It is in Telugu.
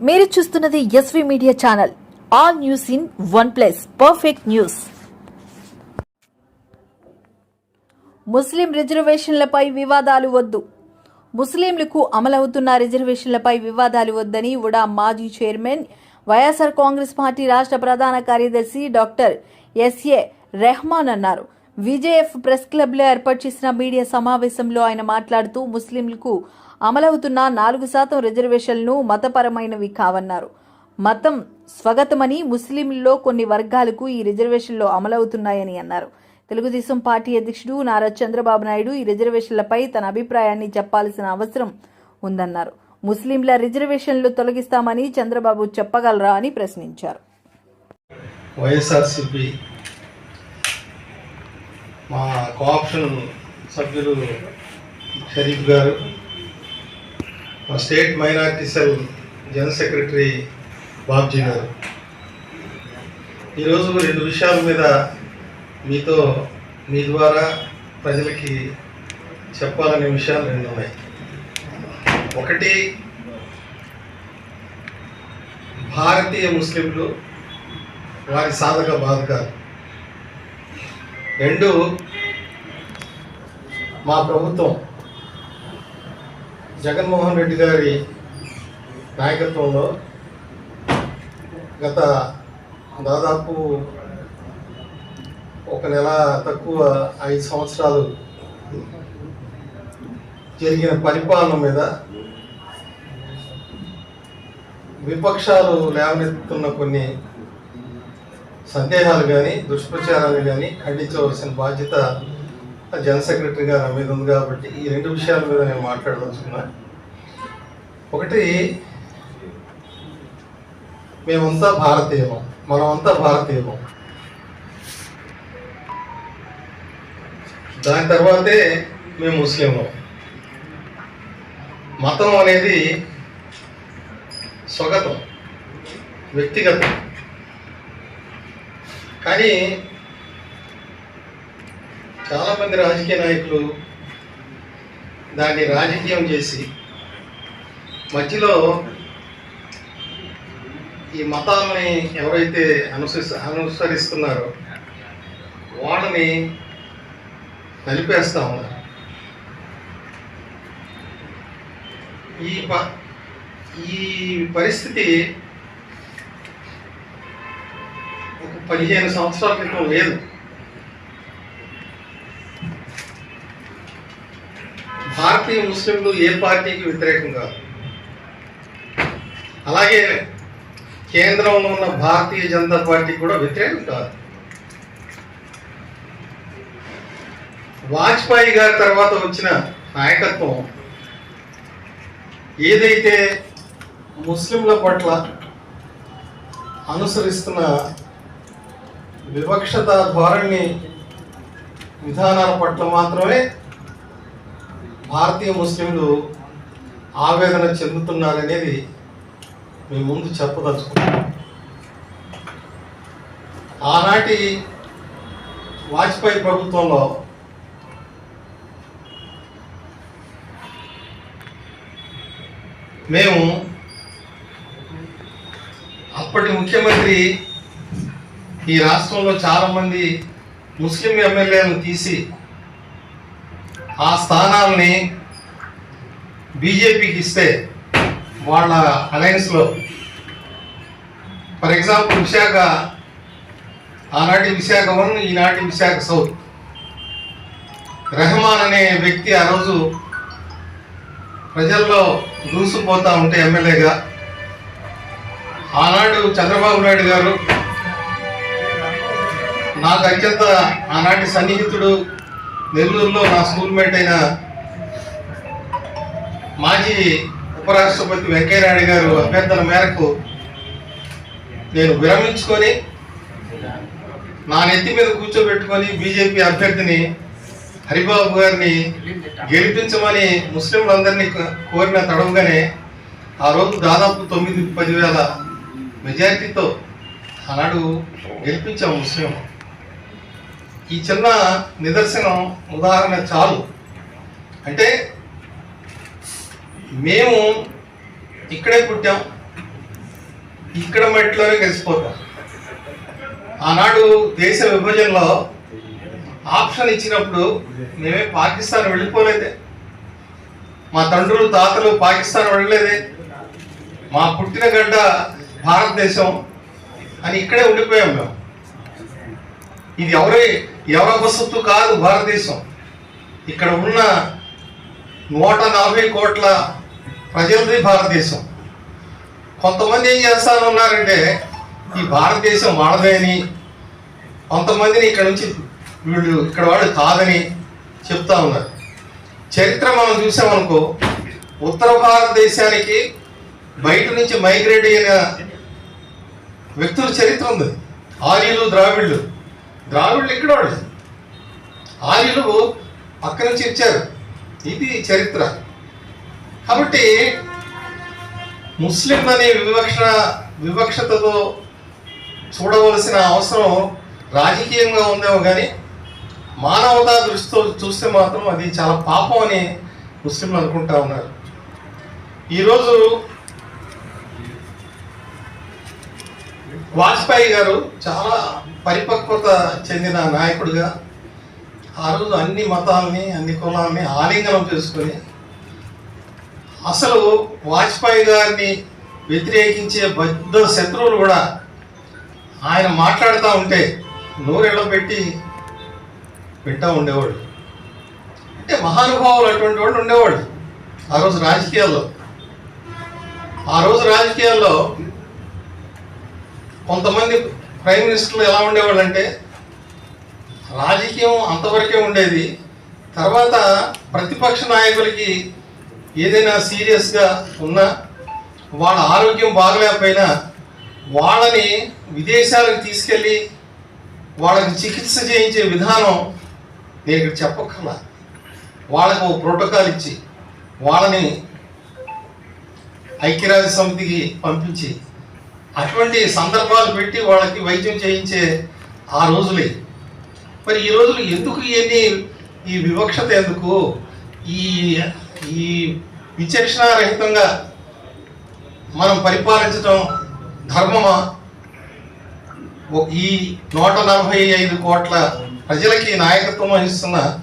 మీరు చూస్తున్నది SV media channel all news in one place perfect news ముస్లిం రిజర్వేషన్లపై వివాదాలు వద్దు. ముస్లింలకు అమలవుతున్న రిజర్వేషన్లపై వివాదాలు వద్దని ఉడా మాజీ చైర్మన్ వైఎస్ఆర్ కాంగ్రెస్ పార్టీ రాష్ట్ర ప్రధాన కార్యదర్శి డాక్టర్ ఎస్ఏ రెహమాన్ అన్నారు. విజేఎఫ్ ప్రెస్ క్లబ్లో ఏర్పాటు చేసిన మీడియా సమావేశంలో ఆయన మాట్లాడుతూ ముస్లింలకు అమలవుతున్న నాలుగు శాతం రిజర్వేషన్లు మతపరమైనవి కావన్నారు. మతం స్వగతమని ముస్లింల్లో కొన్ని వర్గాలకు ఈ రిజర్వేషన్లు అమలవుతున్నాయని అన్నారు. తెలుగుదేశం పార్టీ అధ్యక్షుడు నారా చంద్రబాబు నాయుడు ఈ రిజర్వేషన్లపై తన అభిప్రాయాన్ని చెప్పాల్సిన అవసరం ఉందన్నారు. ముస్లింల రిజర్వేషన్లు తొలగిస్తామని చంద్రబాబు చెప్పగలరా అని ప్రశ్నించారు. వైఎస్ఆర్సిపి మా కోఆప్షన్ సభ్యులు షరీఫ్ గారు మా state minority cell general secretary Babji గారు. ఈరోజు రెండు విషయాల మీద మీతో మీ ద్వారా ప్రజలకి చెప్పాలనే విషయాలు రెండు ఉన్నాయి. ఒకటి భారతీయ ముస్లింలు వారి సాధక బాధకాలు. రెండు మా ప్రభుత్వం జగన్మోహన్ రెడ్డి గారి నాయకత్వంలో గత దాదాపు ఒక నెల తక్కువ ఐదు సంవత్సరాలు జరిగిన పరిపాలన మీద విపక్షాలు లేవనెత్తున్న కొన్ని సందేహాలు కానీ దుష్ప్రచారాలు కానీ ఖండించవలసిన బాధ్యత జనరల్ సెక్రటరీ గారు నా మీద ఉంది కాబట్టి ఈ రెండు విషయాల మీద నేను మాట్లాడదలుచుకున్నా ఒకటి మేమంతా భారతీయమం. మనమంతా భారతీయమం. దాని తర్వాతే మేము ముస్లిము మతం అనేది స్వగతం వ్యక్తిగతం. కానీ చాలామంది రాజకీయ నాయకులు దాన్ని రాజకీయం చేసి మధ్యలో ఈ మతాలని ఎవరైతే అనుసరి అనుసరిస్తున్నారో వాళ్ళని నలిపేస్తా ఉన్నారు. ఈ ప ఈ పరిస్థితి ఒక పదిహేను సంవత్సరాల క్రితం లేదు. భారతీయ ముస్లింలు ఏ పార్టీకి వ్యతిరేకం కాదు. అలాగే కేంద్రంలో ఉన్న భారతీయ జనతా పార్టీ కూడా వ్యతిరేకం కాదు. వాజ్పేయి గారి తర్వాత వచ్చిన నాయకత్వం ఏదైతే ముస్లింల పట్ల అనుసరిస్తున్న వివక్షత ధోరణి విధానాల పట్ల మాత్రమే భారతీయ ముస్లింలు ఆవేదన చెందుతున్నారనేది మీ ముందు చెప్పదలుచుకున్నాం ఆనాటి వాజ్పేయి ప్రభుత్వంలో మేము అప్పటి ముఖ్యమంత్రి ఈ రాష్ట్రంలో చాలామంది ముస్లిం ఎమ్మెల్యేలను తీసి ఆ స్థానాలని బీజేపీకి ఇస్తే వాళ్ళ అలయన్స్లో. ఫర్ ఎగ్జాంపుల్ విశాఖ ఆనాటి విశాఖ వన్ ఈనాటి విశాఖ సౌత్. రెహమాన్ అనే వ్యక్తి ఆ రోజు ప్రజల్లో దూసుకుపోతూ ఉంటే ఎమ్మెల్యేగా. ఆనాడు చంద్రబాబు నాయుడు గారు నాకు అత్యంత ఆనాటి సన్నిహితుడు నెల్లూరులో నా స్కూల్మేట్ అయిన మాజీ ఉపరాష్ట్రపతి వెంకయ్యనాయుడు గారు అభ్యర్థన మేరకు నేను విరమించుకొని నా నెత్తి మీద కూర్చోబెట్టుకొని బీజేపీ అభ్యర్థిని హరిబాబు గారిని గెలిపించమని ముస్లింలందరినీ కో- కోరిన తడవుగానే ఆ రోజు దాదాపు తొమ్మిది పదివేల మెజారిటీతో ఆనాడు గెలిపించాం ముస్లిం ఈ చిన్న నిదర్శనం ఉదాహరణ చాలు. అంటే మేము ఇక్కడే పుట్టాం. ఇక్కడ మట్టిలోనే కలిసిపోతాం. ఆనాడు దేశ విభజనలో ఆప్షన్ ఇచ్చినప్పుడు మేమే పాకిస్తాన్ వెళ్ళిపోలేదే. మా తండ్రులు తాతలు పాకిస్తాన్ వెళ్ళలేదే. మా పుట్టిన గడ్డ భారతదేశం అని ఇక్కడే ఉండిపోయాం మేము. ఇది ఎవరి ఎవరి వసత్తు కాదు భారతదేశం. ఇక్కడ ఉన్న నూట నలభై కోట్ల ప్రజలది భారతదేశం. కొంతమంది ఏం చేస్తాను ఉన్నారంటే ఈ భారతదేశం వాడదని కొంతమందిని ఇక్కడ నుంచి వీళ్ళు ఇక్కడ వాళ్ళు కాదని చెప్తా ఉన్నారు. చరిత్ర మనం చూసామనుకో ఉత్తర భారతదేశానికి బయట నుంచి మైగ్రేట్ అయిన వ్యక్తుల చరిత్ర ఉంది. ఆర్యులు ద్రావిళ్ళు ద్రావిడులు ఇక్కడ వాళ్ళు? ఆర్యులు అక్కడి నుంచి ఇచ్చారు ఇది చరిత్ర. కాబట్టి ముస్లిం అనే వివక్ష వివక్షతతో చూడవలసిన అవసరం రాజకీయంగా ఉందేమో కానీ మానవతా దృష్టితో చూస్తే మాత్రం అది చాలా పాపం అని ముస్లింలు అనుకుంటా ఉన్నారు. ఈరోజు వాజ్పేయి గారు చాలా పరిపక్వత చెందిన నాయకుడిగా ఆ రోజు అన్ని మతాలని అన్ని కులాలని ఆలింగనం చేసుకొని అసలు వాజ్పేయి గారిని వ్యతిరేకించే బద్ద శత్రువులు కూడా ఆయన మాట్లాడుతూ ఉంటే నూరెళ్ళ పెట్టి వింటూ ఉండేవాడు. అంటే మహానుభావులు అటువంటి వాళ్ళు ఉండేవాడు ఆ రోజు రాజకీయాల్లో. ఆ రోజు రాజకీయాల్లో కొంతమంది ప్రైమ్ మినిస్టర్లు ఎలా ఉండేవాళ్ళు అంటే రాజకీయం అంతవరకే ఉండేది. తర్వాత ప్రతిపక్ష నాయకులకి ఏదైనా సీరియస్గా ఉన్నా వాళ్ళ ఆరోగ్యం బాగలేకపోయినా వాళ్ళని విదేశాలకు తీసుకెళ్ళి వాళ్ళకి చికిత్స చేయించే విధానం నేను ఇక్కడ చెప్పక్కర్లా. వాళ్ళకు ప్రోటోకాల్ ఇచ్చి వాళ్ళని ఐక్యరాజ్య సమితికి పంపించి అటువంటి సందర్భాలు పెట్టి వాళ్ళకి వైద్యం చేయించే ఆ రోజులే. మరి ఈ రోజులు ఎందుకు ఇవన్నీ ఈ వివక్షత ఎందుకు? ఈ ఈ విచక్షణారహితంగా మనం పరిపాలించడం ధర్మమా? ఓ- ఈ నూట నలభై ఐదు కోట్ల ప్రజలకి నాయకత్వం వహిస్తున్న